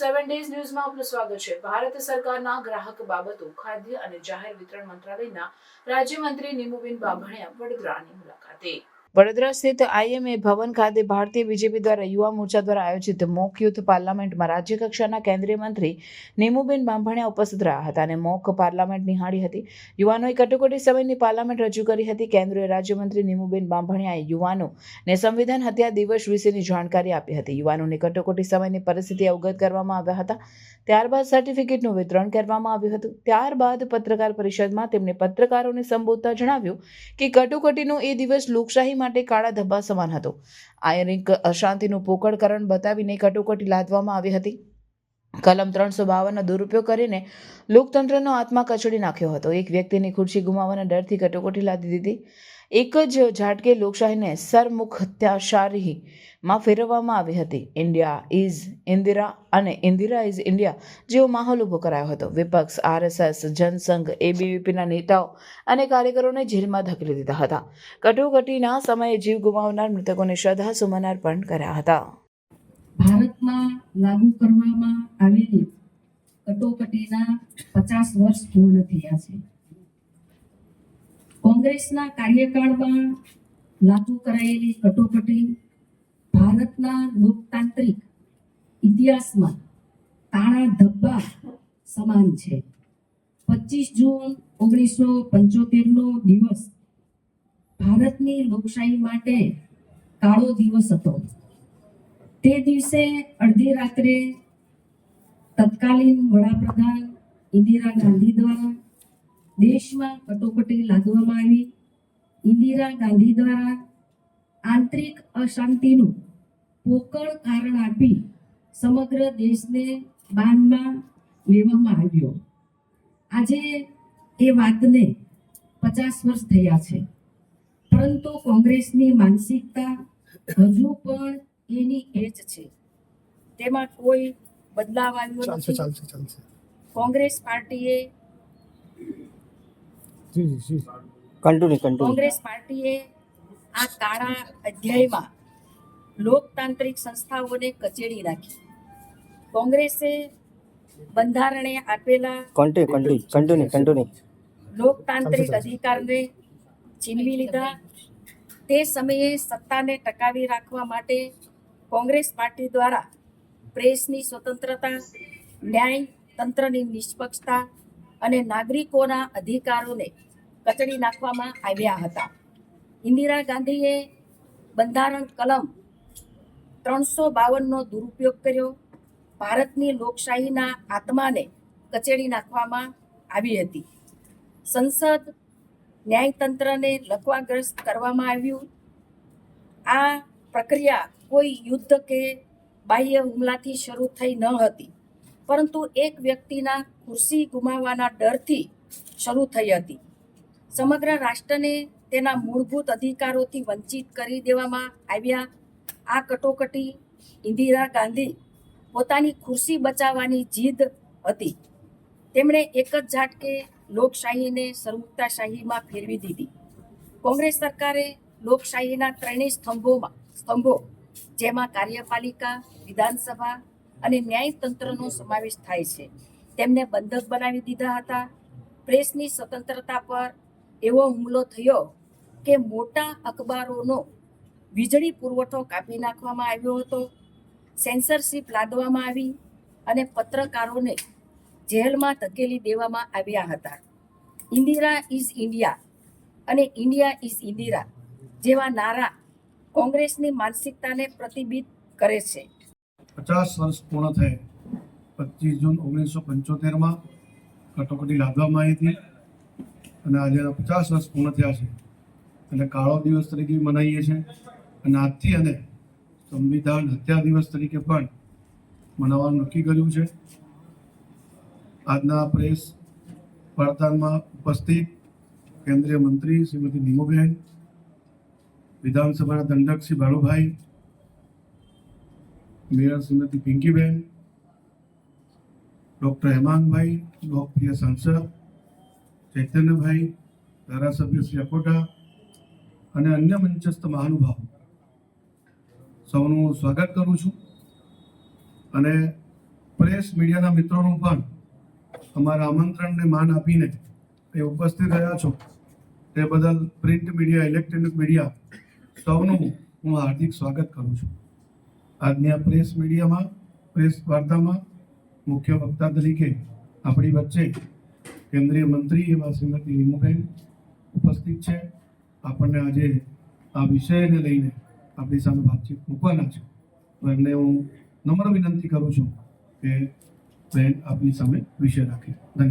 Seven days ન્યૂઝમાં આપનું સ્વાગત છે. ભારત સરકારના ગ્રાહક બાબતો, ખાદ્ય અને જાહેર વિતરણ મંત્રાલયના રાજ્યમંત્રી નીમુબેન બાભણિયા વડોદરાની મુલાકાતે. વડોદરા સ્થિત આઈએમએ ભવન ખાતે ભારતીય બીજેપી દ્વારા યુવા મોરચા દ્વારા આયોજિત મોક યુથ પાર્લામેન્ટમાં રાજ્ય કેન્દ્રીય મંત્રી નીમુબેન બાંભણિયા ઉપસ્થિત રહ્યા હતા અને મોક પાર્લામેન્ટ નિહાળી હતી. યુવાનોએ કટોકટી સમયની પાર્લામેન્ટ રજૂ કરી હતી. કેન્દ્રીય રાજ્યમંત્રી નીમુબેન બાંભણિયાએ યુવાનો ને સંવિધાન હત્યા દિવસ વિશેની જાણકારી આપી હતી. યુવાનોને કટોકટી સમયની પરિસ્થિતિ અવગત કરવામાં આવ્યા હતા. ત્યારબાદ સર્ટિફિકેટનું વિતરણ કરવામાં આવ્યું હતું. ત્યારબાદ પત્રકાર પરિષદમાં તેમણે પત્રકારોને સંબોધતા જણાવ્યું કે કટોકટીનો એ દિવસ લોકશાહી માટે કાળા ધબ્બા સમાન હતો. આયરિક અશાંતિનું પોકળકરણ બતાવીને કટોકટી લાદવામાં આવી હતી. કલમ ત્રણસો બાવનનો દુરુપયોગ કરીને લોકતંત્રનો આત્મા કચડી નાખ્યો હતો. એક વ્યક્તિની ખુરશી ગુમાવવાના ડરથી કટોકટી લાદી દીધી. એક જ ઝાટકે લોકશાહીને સરમુખ હત્યાશારીમાં ફેરવવામાં આવી હતી. ઇન્ડિયા ઇઝ ઇન્દિરા અને ઇન્દિરા ઇઝ ઇન્ડિયા જેવો માહોલ ઊભો કરાયો હતો. વિપક્ષ આરએસએસ જનસંઘ એબીવીપીના નેતાઓ અને કાર્યકરોને જેલમાં ધકેલી દીધા હતા. કટોકટીના સમયે જીવ ગુમાવનાર મૃતકોને શ્રદ્ધા સુમનાર અર્પણ કર્યા હતા. ભારતમાં લાગુ કરવામાં આવેલી કટોકટીના પચાસ વર્ષ પૂર્ણ થયા છે. કોંગ્રેસના કાર્યકાળમાં લાગુ કરાયેલી કટોકટી ભારતના લોકતાંત્રિક ઇતિહાસમાં તાણા ધબ્બા સમાન છે. પચીસ જૂન ઓગણીસો પંચોતેરનો દિવસ ભારતની લોકશાહી માટે કાળો દિવસ હતો. તે દિવસે અડધી રાત્રે તત્કાલીન વડાપ્રધાન ઇન્દિરા ગાંધી દ્વારા દેશમાં કટોકટી લાદવામાં આવી. ઇન્દિરા ગાંધી દ્વારા આંતરિક અશાંતિનું પોકળ કારણ આપી સમગ્ર દેશને બાનમાં લેવામાં આવ્યો. આજે એ વાતને પચાસ વર્ષ થયા છે. પરંતુ કોંગ્રેસની માનસિકતા હજુ પણ એની એ જ છે. તેમાં કોઈ બદલાવ આવ્યો નથી. કોંગ્રેસ પાર્ટીએ કોંગ્રેસ પાર્ટીએ આ કાળા અધ્યાયમાં લોકતાંત્રિક સંસ્થાઓને કચેડી રાખી. કોંગ્રેસે બંધારણે આપેલા લોકતાંત્રિક અધિકારને છીનવી લીધા. તે સમયે સત્તાને ટકાવી રાખવા માટે કોંગ્રેસ પાર્ટી દ્વારા પ્રેસની સ્વતંત્રતા ન્યાય તંત્રની નિષ્પક્ષતા અને નાગરિકોના અધિકારોને કચડી નાખવામાં આવ્યા હતા. ઇન્દિરા ગાંધીએ બંધારણ કલમ ત્રણસો બાવનનો દુરુપયોગ કર્યો. ભારતની લોકશાહીના આત્માને કચેડી નાખવામાં આવી હતી. સંસદ ન્યાયતંત્રને લકવાગ્રસ્ત કરવામાં આવ્યું. આ પ્રક્રિયા કોઈ યુદ્ધ કે બાહ્ય હુમલાથી શરૂ થઈ ન હતી, પરંતુ એક વ્યક્તિના ખુરશી ગુમાવવાના ડરથી શરૂ થઈ હતી. સમગ્ર રાષ્ટ્રને તેના મૂળભૂત અધિકારોથી વંચિત કરી દેવામાં આવ્યા. આ કટોકટી ઇન્દિરા ગાંધી પોતાની ખુરશી બચાવવાની જીદ હતી. તેમણે એક જ ઝાટકે લોકશાહીને સરમુક્તાશાહીમાં ફેરવી દીધી. કોંગ્રેસ સરકારે લોકશાહીના ત્રણેય સ્તંભોમાં, સ્તંભો, જેમાં કાર્યપાલિકા, વિધાનસભા અને ન્યાયતંત્રનો સમાવેશ થાય છે, તેમને બંધક બનાવી દીધા હતા. પ્રેસની સ્વતંત્રતા પર એવો હુમલો થયો કે મોટા અખબારોનો વીજળી પુરવઠો કાપી નાખવામાં આવ્યો હતો, સેન્સરશિપ લાદવામાં આવી અને પત્રકારોને જેલમાં ધકેલી દેવામાં આવ્યા હતા. ઇન્દિરા ઇઝ ઇન્ડિયા અને ઇન્ડિયા ઇઝ ઇન્દિરા જેવા નારા કોંગ્રેસની માનસિકતાને પ્રતિબિંબ કરે છે. પચાસ વર્ષ પૂર્ણ થયે. પચીસ જૂન ઓગણીસો પંચોતેરમાં કટોકટી લાદવામાં આવી હતી. અને આજે પચાસ વર્ષ પૂર્ણ થયા છે. એટલે કાળો દિવસ તરીકે મનાવીએ છીએ. અને આજથી અને સંવિધાન હત્યા દિવસ તરીકે પણ મનાવવાનું નક્કી કર્યું છે. આજના પ્રેસ વાર્તામાં ઉપસ્થિત કેન્દ્રીય મંત્રી શ્રીમતી નીમુબેન, વિધાનસભાના દંડક શ્રી બાળુભાઈ મેયર શ્રીમતી પિંકીબેન, ડૉક્ટર હેમાંગભાઈ લોકપ્રિય સાંસદ ચૈતન્યભાઈ ધારાસભ્ય શ્રી અકોટા અને અન્ય મંચસ્થ મહાનુભાવ. સૌનું સ્વાગત કરું છું. અને પ્રેસ મીડિયાના મિત્રોનું પણ અમારા આમંત્રણને માન આપીને એ ઉપસ્થિત રહ્યા છો. તે બદલ પ્રિન્ટ મીડિયા, ઇલેક્ટ્રોનિક મીડિયા સૌનું હું હાર્દિક સ્વાગત કરું છું. આજની પ્રેસ મીડિયામાં, પ્રેસ વાર્તામાં મુખ્ય વક્તા તરીકે આપણી વચ્ચે કેન્દ્રીય મંત્રી એવા શ્રીમતી નીમુબેન ઉપસ્થિત છે. આપણને આજે આ વિષયને લઈને આપણી સામે વાતચીત મૂકવાના છે. તો એમને હું નમ્ર વિનંતી કરું છું કે બેન આપની સામે વિષય રાખે. ધન્યવાદ.